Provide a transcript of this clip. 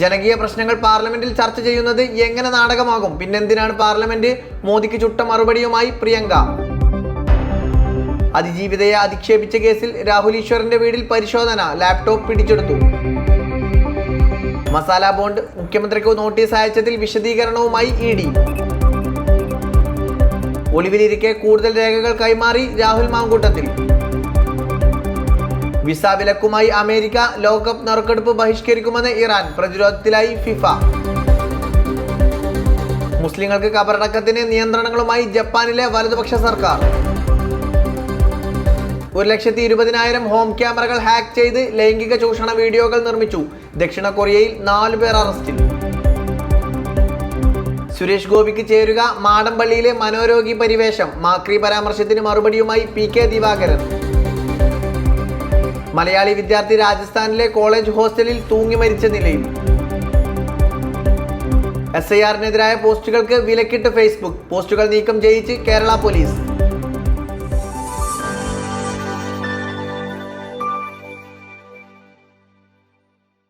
ജനകീയ പ്രശ്നങ്ങൾ പാർലമെന്റിൽ ചർച്ച ചെയ്യുന്നത് എങ്ങനെ നാടകമാകും? പിന്നെന്തിനാണ് പാർലമെന്റ് മോദിക്ക് ചുട്ട മറുപടിയുമായി പ്രിയങ്ക? അതിജീവിതയെ അധിക്ഷേപിച്ച കേസിൽ രാഹുൽ ഈശ്വറിന്റെ വീടിൽ പരിശോധന ലാപ്ടോപ്പ് പിടിച്ചെടുത്തു. മസാല ബോണ്ട് മുഖ്യമന്ത്രിക്ക് നോട്ടീസ് അയച്ചതിൽ വിശദീകരണവുമായി ഇ ഡി. ഒളിവിലിരിക്കെ കൂടുതൽ രേഖകൾ കൈമാറി രാഹുൽ മാങ്കൂട്ടത്തിൽ. വിസ വിലക്കുമായി അമേരിക്ക ലോകകപ്പ് നറുക്കെടുപ്പ് ബഹിഷ്കരിക്കുമെന്ന് ഇറാൻ പ്രതിരോധത്തിലായി ഫിഫ. മുസ്ലിങ്ങൾക്ക് കബറടക്കത്തിന് നിയന്ത്രണങ്ങളുമായി ജപ്പാനിലെ വലതുപക്ഷ സർക്കാർ. ഒരു ലക്ഷത്തി ഇരുപതിനായിരം ഹോം ക്യാമറകൾ ഹാക്ക് ചെയ്ത് ലൈംഗിക ചൂഷണ വീഡിയോകൾ നിർമ്മിച്ചു ദക്ഷിണ കൊറിയയിൽ നാലു പേർ അറസ്റ്റിൽ. സുരേഷ് ഗോപിക്ക് ചേരുക മാടമ്പള്ളിയിലെ മനോരോഗി പരിവേഷം. മാക്രി പരാമർശത്തിന് മറുപടിയുമായി പി കെ ദിവാകരൻ. മലയാളി വിദ്യാർത്ഥി രാജസ്ഥാനിലെ കോളേജ് ഹോസ്റ്റലിൽ തൂങ്ങി മരിച്ച നിലയിൽ. എസ് ഐ ആറിനെതിരായ പോസ്റ്റുകൾക്ക് വിലക്കിട്ട് ഫേസ്ബുക്ക് പോസ്റ്റുകൾ നീക്കം ചെയ്യിച്ച് കേരള പോലീസ്.